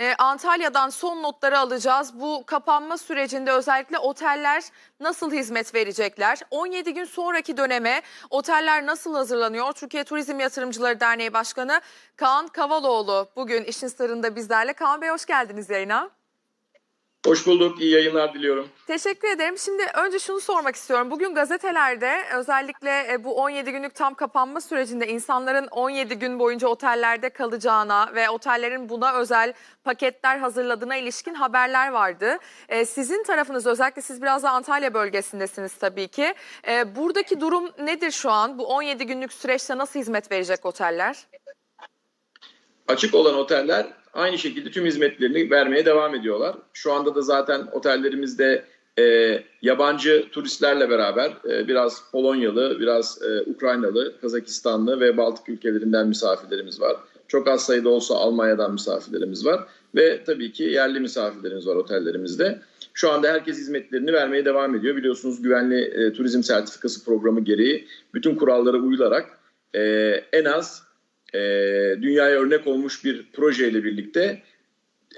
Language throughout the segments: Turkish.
Ee, Antalya'dan son notları alacağız. Bu kapanma sürecinde özellikle oteller nasıl hizmet verecekler? 17 gün sonraki döneme oteller nasıl hazırlanıyor? Türkiye Turizm Yatırımcıları Derneği Başkanı Kaan Kavaloğlu bugün işin sırrında bizlerle. Kaan Bey hoş geldiniz yayına. Hoş bulduk. İyi yayınlar diliyorum. Teşekkür ederim. Şimdi önce şunu sormak istiyorum. Bugün gazetelerde özellikle e, bu 17 günlük tam kapanma sürecinde insanların 17 gün boyunca otellerde kalacağına ve otellerin buna özel paketler hazırladığına ilişkin haberler vardı. E, Sizin tarafınız özellikle siz biraz da Antalya bölgesindesiniz tabii ki. E, Buradaki durum nedir şu an? Bu 17 günlük süreçte nasıl hizmet verecek oteller? Açık olan oteller aynı şekilde tüm hizmetlerini vermeye devam ediyorlar. Şu anda da zaten otellerimizde e, yabancı turistlerle beraber e, biraz Polonyalı, biraz e, Ukraynalı, Kazakistanlı ve Baltık ülkelerinden misafirlerimiz var. Çok az sayıda olsa Almanya'dan misafirlerimiz var ve tabii ki yerli misafirlerimiz var otellerimizde. Şu anda herkes hizmetlerini vermeye devam ediyor. Biliyorsunuz güvenli e, turizm sertifikası programı gereği bütün kurallara uyularak e, en az e, dünyaya örnek olmuş bir projeyle birlikte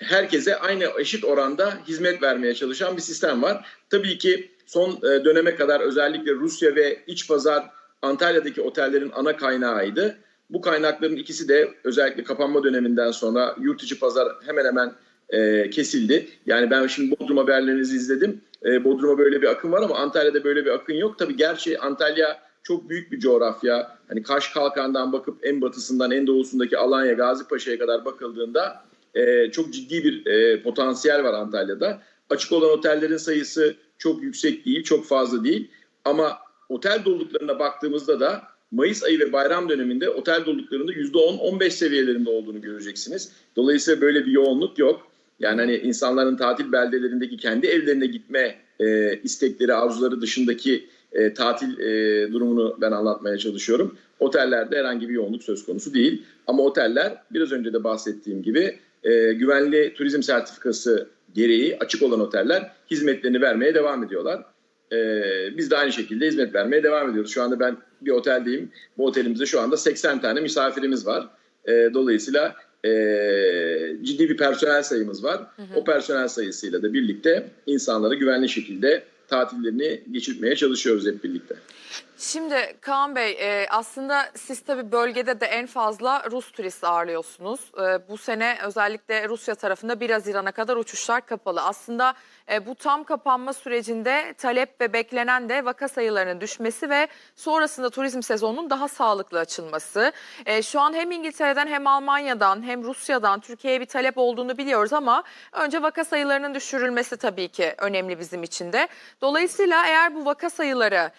herkese aynı eşit oranda hizmet vermeye çalışan bir sistem var. Tabii ki son e, döneme kadar özellikle Rusya ve iç pazar Antalya'daki otellerin ana kaynağıydı. Bu kaynakların ikisi de özellikle kapanma döneminden sonra yurt içi pazar hemen hemen e, kesildi. Yani ben şimdi Bodrum haberlerinizi izledim. E, Bodrum'a böyle bir akın var ama Antalya'da böyle bir akın yok. Tabii gerçi Antalya çok büyük bir coğrafya. Hani Kaş Kalkan'dan bakıp en batısından en doğusundaki Alanya, Gazipaşa'ya kadar bakıldığında e, çok ciddi bir e, potansiyel var Antalya'da. Açık olan otellerin sayısı çok yüksek değil, çok fazla değil. Ama otel doluluklarına baktığımızda da Mayıs ayı ve bayram döneminde otel doluluklarında %10-15 seviyelerinde olduğunu göreceksiniz. Dolayısıyla böyle bir yoğunluk yok. Yani hani insanların tatil beldelerindeki kendi evlerine gitme e, istekleri, arzuları dışındaki e, tatil e, durumunu ben anlatmaya çalışıyorum. Otellerde herhangi bir yoğunluk söz konusu değil. Ama oteller biraz önce de bahsettiğim gibi e, güvenli turizm sertifikası gereği açık olan oteller hizmetlerini vermeye devam ediyorlar. E, biz de aynı şekilde hizmet vermeye devam ediyoruz. Şu anda ben bir oteldeyim. Bu otelimizde şu anda 80 tane misafirimiz var. E, dolayısıyla e, ciddi bir personel sayımız var. Hı hı. O personel sayısıyla da birlikte insanları güvenli şekilde tatillerini geçirmeye çalışıyoruz hep birlikte. Şimdi Kaan Bey e, aslında siz tabii bölgede de en fazla Rus turist ağırlıyorsunuz. E, bu sene özellikle Rusya tarafında 1 Haziran'a kadar uçuşlar kapalı. Aslında e, bu tam kapanma sürecinde talep ve beklenen de vaka sayılarının düşmesi ve sonrasında turizm sezonunun daha sağlıklı açılması. Şu an hem İngiltere'den hem Almanya'dan hem Rusya'dan Türkiye'ye bir talep olduğunu biliyoruz ama önce vaka sayılarının düşürülmesi tabii ki önemli bizim için de. Dolayısıyla eğer bu vaka sayıları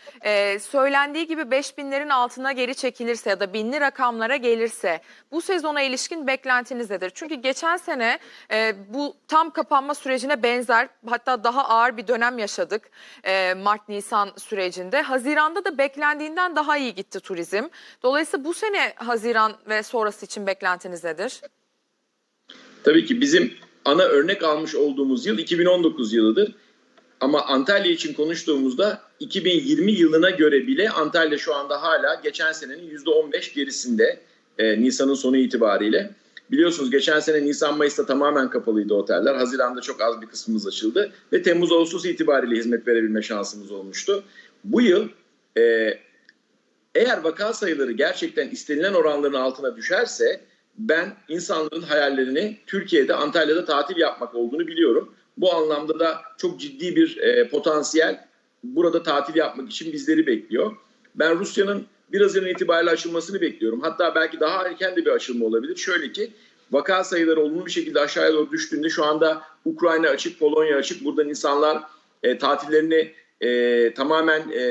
söyle söylendiği gibi 5000'lerin altına geri çekilirse ya da binli rakamlara gelirse bu sezona ilişkin beklentiniz nedir? Çünkü geçen sene e, bu tam kapanma sürecine benzer hatta daha ağır bir dönem yaşadık e, Mart-Nisan sürecinde. Haziranda da beklendiğinden daha iyi gitti turizm. Dolayısıyla bu sene Haziran ve sonrası için beklentiniz nedir? Tabii ki bizim ana örnek almış olduğumuz yıl 2019 yılıdır. Ama Antalya için konuştuğumuzda 2020 yılına göre bile Antalya şu anda hala geçen senenin %15 gerisinde e, Nisan'ın sonu itibariyle. Biliyorsunuz geçen sene Nisan-Mayıs'ta tamamen kapalıydı oteller. Haziran'da çok az bir kısmımız açıldı ve Temmuz-Ağustos itibariyle hizmet verebilme şansımız olmuştu. Bu yıl e, eğer vaka sayıları gerçekten istenilen oranların altına düşerse ben insanların hayallerini Türkiye'de, Antalya'da tatil yapmak olduğunu biliyorum. Bu anlamda da çok ciddi bir e, potansiyel burada tatil yapmak için bizleri bekliyor. Ben Rusya'nın biraz Haziran itibariyle açılmasını bekliyorum. Hatta belki daha erken de bir açılma olabilir. Şöyle ki vaka sayıları olumlu bir şekilde aşağıya doğru düştüğünde şu anda Ukrayna açık, Polonya açık. Buradan insanlar e, tatillerini e, tamamen e,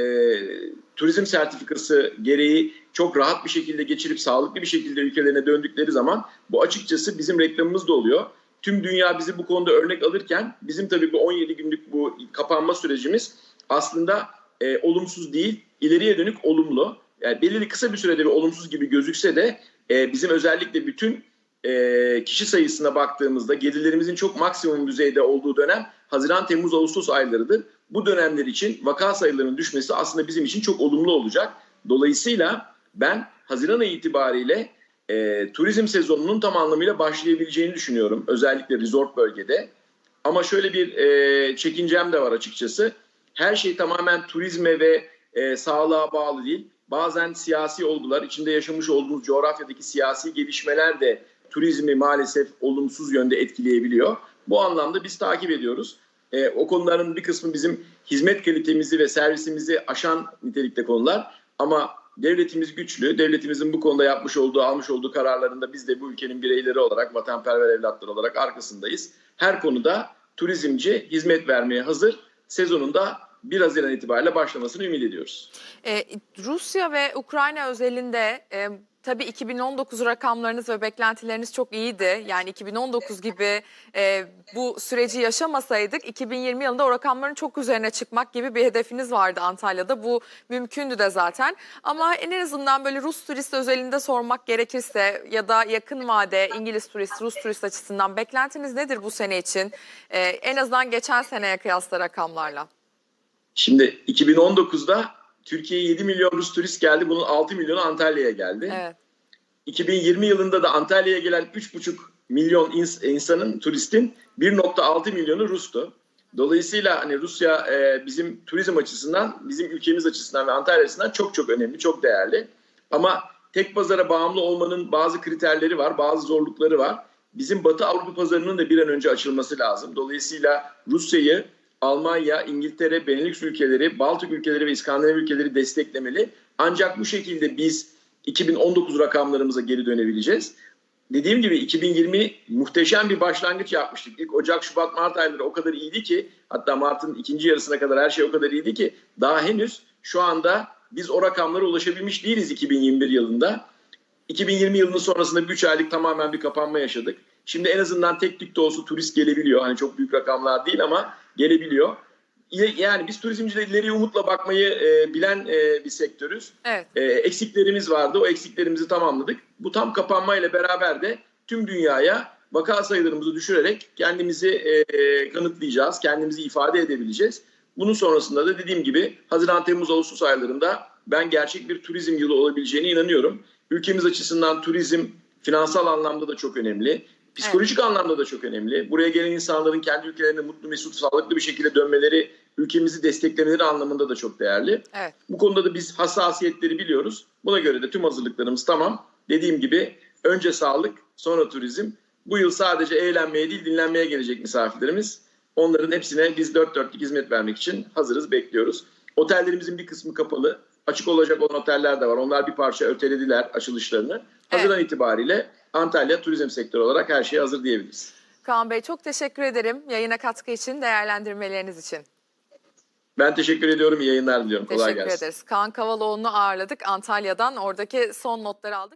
turizm sertifikası gereği çok rahat bir şekilde geçirip sağlıklı bir şekilde ülkelerine döndükleri zaman bu açıkçası bizim reklamımız da oluyor tüm dünya bizi bu konuda örnek alırken bizim tabii bu 17 günlük bu kapanma sürecimiz aslında e, olumsuz değil, ileriye dönük olumlu. Yani belirli kısa bir sürede bir olumsuz gibi gözükse de e, bizim özellikle bütün e, kişi sayısına baktığımızda gelirlerimizin çok maksimum düzeyde olduğu dönem Haziran, Temmuz, Ağustos aylarıdır. Bu dönemler için vaka sayılarının düşmesi aslında bizim için çok olumlu olacak. Dolayısıyla ben Haziran ayı itibariyle e, turizm sezonunun tam anlamıyla başlayabileceğini düşünüyorum. Özellikle resort bölgede. Ama şöyle bir e, çekincem de var açıkçası. Her şey tamamen turizme ve e, sağlığa bağlı değil. Bazen siyasi olgular, içinde yaşamış olduğumuz coğrafyadaki siyasi gelişmeler de turizmi maalesef olumsuz yönde etkileyebiliyor. Bu anlamda biz takip ediyoruz. E, o konuların bir kısmı bizim hizmet kalitemizi ve servisimizi aşan nitelikte konular. Ama devletimiz güçlü. Devletimizin bu konuda yapmış olduğu, almış olduğu kararlarında biz de bu ülkenin bireyleri olarak, vatanperver evlatlar olarak arkasındayız. Her konuda turizmci hizmet vermeye hazır. Sezonunda 1 Haziran itibariyle başlamasını ümit ediyoruz. Ee, Rusya ve Ukrayna özelinde e, tabii 2019 rakamlarınız ve beklentileriniz çok iyiydi. Yani 2019 gibi e, bu süreci yaşamasaydık 2020 yılında o rakamların çok üzerine çıkmak gibi bir hedefiniz vardı Antalya'da. Bu mümkündü de zaten. Ama en azından böyle Rus turist özelinde sormak gerekirse ya da yakın vade İngiliz turist, Rus turist açısından beklentiniz nedir bu sene için? Ee, en azından geçen seneye kıyasla rakamlarla. Şimdi 2019'da Türkiye'ye 7 milyon Rus turist geldi. Bunun 6 milyonu Antalya'ya geldi. Evet. 2020 yılında da Antalya'ya gelen 3,5 milyon ins- insanın, turistin 1,6 milyonu Rus'tu. Dolayısıyla hani Rusya e, bizim turizm açısından, bizim ülkemiz açısından ve Antalya açısından çok çok önemli, çok değerli. Ama tek pazara bağımlı olmanın bazı kriterleri var, bazı zorlukları var. Bizim Batı Avrupa pazarının da bir an önce açılması lazım. Dolayısıyla Rusya'yı Almanya, İngiltere, Benelux ülkeleri, Baltık ülkeleri ve İskandinav ülkeleri desteklemeli. Ancak bu şekilde biz 2019 rakamlarımıza geri dönebileceğiz. Dediğim gibi 2020 muhteşem bir başlangıç yapmıştık. İlk Ocak, Şubat, Mart ayları o kadar iyiydi ki hatta Mart'ın ikinci yarısına kadar her şey o kadar iyiydi ki daha henüz şu anda biz o rakamlara ulaşabilmiş değiliz 2021 yılında. 2020 yılının sonrasında bir 3 aylık tamamen bir kapanma yaşadık. Şimdi en azından tek tük de olsa turist gelebiliyor. Hani çok büyük rakamlar değil ama gelebiliyor. Yani biz turizmciler ileriye umutla bakmayı e, bilen e, bir sektörüz. Evet. E, eksiklerimiz vardı. O eksiklerimizi tamamladık. Bu tam kapanmayla beraber de tüm dünyaya vaka sayılarımızı düşürerek kendimizi e, kanıtlayacağız. Kendimizi ifade edebileceğiz. Bunun sonrasında da dediğim gibi Haziran, Temmuz, Ağustos aylarında ben gerçek bir turizm yılı olabileceğine inanıyorum. Ülkemiz açısından turizm finansal anlamda da çok önemli. Psikolojik anlamda da çok önemli. Buraya gelen insanların kendi ülkelerine mutlu, mesut, sağlıklı bir şekilde dönmeleri, ülkemizi desteklemeleri anlamında da çok değerli. Evet. Bu konuda da biz hassasiyetleri biliyoruz. Buna göre de tüm hazırlıklarımız tamam. Dediğim gibi önce sağlık, sonra turizm. Bu yıl sadece eğlenmeye değil dinlenmeye gelecek misafirlerimiz. Onların hepsine biz dört dörtlük hizmet vermek için hazırız, bekliyoruz. Otellerimizin bir kısmı kapalı. Açık olacak olan oteller de var. Onlar bir parça ötelediler açılışlarını. Haziran itibariyle Antalya turizm sektörü olarak her şeye hazır diyebiliriz. Kaan Bey çok teşekkür ederim yayına katkı için, değerlendirmeleriniz için. Ben teşekkür ediyorum. İyi yayınlar diliyorum. Kolay Teşekkür gelsin. ederiz. Kaan Kavaloğlu'nu ağırladık Antalya'dan. Oradaki son notları aldık.